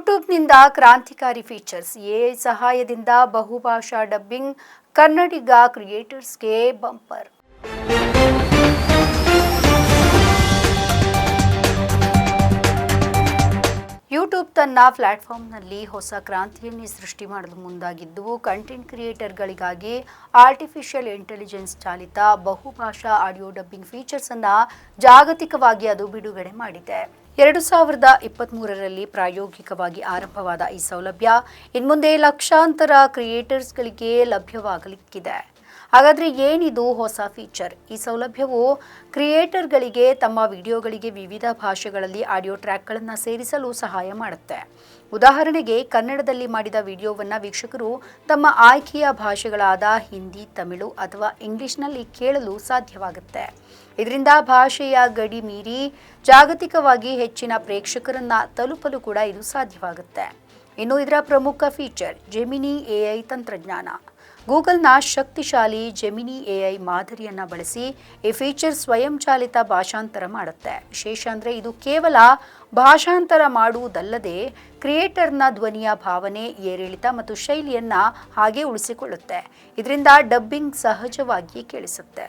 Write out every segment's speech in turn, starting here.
ಯೂಟ್ಯೂಬ್ನಿಂದ ಕ್ರಾಂತಿಕಾರಿ ಫೀಚರ್ಸ್ ಎ ಸಹಾಯದಿಂದ ಬಹುಭಾಷಾ ಡಬ್ಬಿಂಗ್, ಕನ್ನಡಿಗ ಕ್ರಿಯೇಟರ್ಸ್ಗೆ ಬಂಪರ್. ಯೂಟ್ಯೂಬ್ ತನ್ನ ಪ್ಲಾಟ್ಫಾರ್ಮ್ನಲ್ಲಿ ಹೊಸ ಕ್ರಾಂತಿಯನ್ನು ಸೃಷ್ಟಿ ಮಾಡಲು ಮುಂದಾಗಿದ್ದು, ಕಂಟೆಂಟ್ ಕ್ರಿಯೇಟರ್ಗಳಿಗಾಗಿ ಆರ್ಟಿಫಿಷಿಯಲ್ ಇಂಟೆಲಿಜೆನ್ಸ್ ಚಾಲಿತ ಬಹುಭಾಷಾ ಆಡಿಯೋ ಡಬ್ಬಿಂಗ್ ಫೀಚರ್ಸ್ ಅನ್ನ ಜಾಗತಿಕವಾಗಿ ಅದು ಬಿಡುಗಡೆ ಮಾಡಿದೆ. ಎರಡು ಸಾವಿರದ ಇಪ್ಪತ್ತ್ಮೂರರಲ್ಲಿ ಪ್ರಾಯೋಗಿಕವಾಗಿ ಆರಂಭವಾದ ಈ ಸೌಲಭ್ಯ ಇನ್ಮುಂದೆ ಲಕ್ಷಾಂತರ ಕ್ರಿಯೇಟರ್ಸ್ಗಳಿಗೆ ಲಭ್ಯವಾಗಲಿಕ್ಕಿದೆ. ಹಾಗಾದರೆ ಏನಿದು ಹೊಸ ಫೀಚರ್ ಈ ಸೌಲಭ್ಯವು ಕ್ರಿಯೇಟರ್ಗಳಿಗೆ ತಮ್ಮ ವಿಡಿಯೋಗಳಿಗೆ ವಿವಿಧ ಭಾಷೆಗಳಲ್ಲಿ ಆಡಿಯೋ ಟ್ರ್ಯಾಕ್ಗಳನ್ನು ಸೇರಿಸಲು ಸಹಾಯ ಮಾಡುತ್ತೆ. ಉದಾಹರಣೆಗೆ, ಕನ್ನಡದಲ್ಲಿ ಮಾಡಿದ ವಿಡಿಯೋವನ್ನು ವೀಕ್ಷಕರು ತಮ್ಮ ಆಯ್ಕೆಯ ಭಾಷೆಗಳಾದ ಹಿಂದಿ, ತಮಿಳು ಅಥವಾ ಇಂಗ್ಲಿಷ್ನಲ್ಲಿ ಕೇಳಲು ಸಾಧ್ಯವಾಗುತ್ತೆ. ಇದರಿಂದ ಭಾಷೆಯ ಗಡಿ ಮೀರಿ ಜಾಗತಿಕವಾಗಿ ಹೆಚ್ಚಿನ ಪ್ರೇಕ್ಷಕರನ್ನ ತಲುಪಲು ಕೂಡ ಇದು ಸಾಧ್ಯವಾಗುತ್ತೆ. ಇನ್ನು ಇದರ ಪ್ರಮುಖ ಫೀಚರ್ ಜೆಮಿನಿ ಎಐ ತಂತ್ರಜ್ಞಾನ. ಗೂಗಲ್ನ ಶಕ್ತಿಶಾಲಿ ಜೆಮಿನಿ ಎಐ ಮಾದರಿಯನ್ನು ಬಳಸಿ ಈ ಫೀಚರ್ ಸ್ವಯಂಚಾಲಿತ ಭಾಷಾಂತರ ಮಾಡುತ್ತೆ. ವಿಶೇಷ ಅಂದರೆ ಇದು ಕೇವಲ ಭಾಷಾಂತರ ಮಾಡುವುದಲ್ಲದೆ ಕ್ರಿಯೇಟರ್ನ ಧ್ವನಿಯ ಭಾವನೆ, ಏರಿಳಿತ ಮತ್ತು ಶೈಲಿಯನ್ನು ಹಾಗೆ ಉಳಿಸಿಕೊಳ್ಳುತ್ತೆ. ಇದರಿಂದ ಡಬ್ಬಿಂಗ್ ಸಹಜವಾಗಿ ಕೇಳಿಸುತ್ತೆ.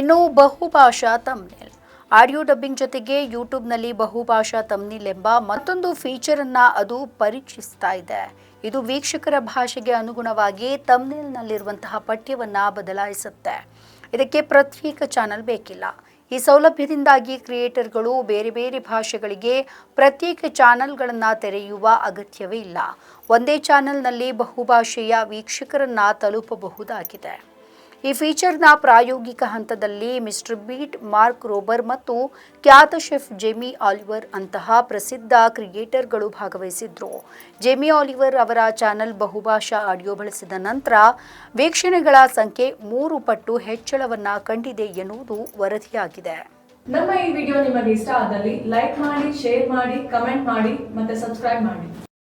ಇನ್ನು ಬಹುಭಾಷಾ ತಮ್ನೇಲ್ ಆಡಿಯೋ ಡಬ್ಬಿಂಗ್ ಜೊತೆಗೆ ಯೂಟ್ಯೂಬ್ನಲ್ಲಿ ಬಹುಭಾಷಾ ತಮ್ನಿಲ್ ಎಂಬ ಮತ್ತೊಂದು ಫೀಚರನ್ನು ಅದು ಪರೀಕ್ಷಿಸ್ತಾ ಇದೆ. ಇದು ವೀಕ್ಷಕರ ಭಾಷೆಗೆ ಅನುಗುಣವಾಗಿ ತಮ್ನಿಲ್ನಲ್ಲಿರುವಂತಹ ಪಠ್ಯವನ್ನು ಬದಲಾಯಿಸುತ್ತೆ. ಇದಕ್ಕೆ ಪ್ರತ್ಯೇಕ ಚಾನಲ್ ಬೇಕಿಲ್ಲ. ಈ ಸೌಲಭ್ಯದಿಂದಾಗಿ ಕ್ರಿಯೇಟರ್ಗಳು ಬೇರೆ ಬೇರೆ ಭಾಷೆಗಳಿಗೆ ಪ್ರತ್ಯೇಕ ಚಾನಲ್ಗಳನ್ನು ತೆರೆಯುವ ಅಗತ್ಯವೇ ಇಲ್ಲ. ಒಂದೇ ಚಾನಲ್ನಲ್ಲಿ ಬಹುಭಾಷೆಯ ವೀಕ್ಷಕರನ್ನ ತಲುಪಬಹುದಾಗಿದೆ. ಈ ಫೀಚರ್ನ ಪ್ರಾಯೋಗಿಕ ಹಂತದಲ್ಲಿ ಮಿಸ್ಟರ್ ಬೀಟ್, ಮಾರ್ಕ್ ರೋಬರ್ ಮತ್ತು ಖ್ಯಾತ ಶೆಫ್ ಜೆಮಿ ಆಲಿವರ್ ಅಂತಹ ಪ್ರಸಿದ್ಧ ಕ್ರಿಯೇಟರ್ಗಳು ಭಾಗವಹಿಸಿದ್ರು. ಜೆಮಿ ಆಲಿವರ್ ಅವರ ಚಾನೆಲ್ ಬಹುಭಾಷಾ ಆಡಿಯೋ ಬಳಸಿದ ನಂತರ ವೀಕ್ಷಣೆಗಳ ಸಂಖ್ಯೆ ಮೂರು ಪಟ್ಟು ಹೆಚ್ಚಳವನ್ನ ಕಂಡಿದೆ ಎನ್ನುವುದು ವರದಿಯಾಗಿದೆ. ನಮ್ಮ ಈ ವಿಡಿಯೋ ನಿಮಗೆ ಇಷ್ಟ ಆದಲ್ಲಿ ಲೈಕ್ ಮಾಡಿ, ಶೇರ್ ಮಾಡಿ, ಕಮೆಂಟ್ ಮಾಡಿ ಮತ್ತೆ ಸಬ್ಸ್ಕ್ರೈಬ್ ಮಾಡಿ.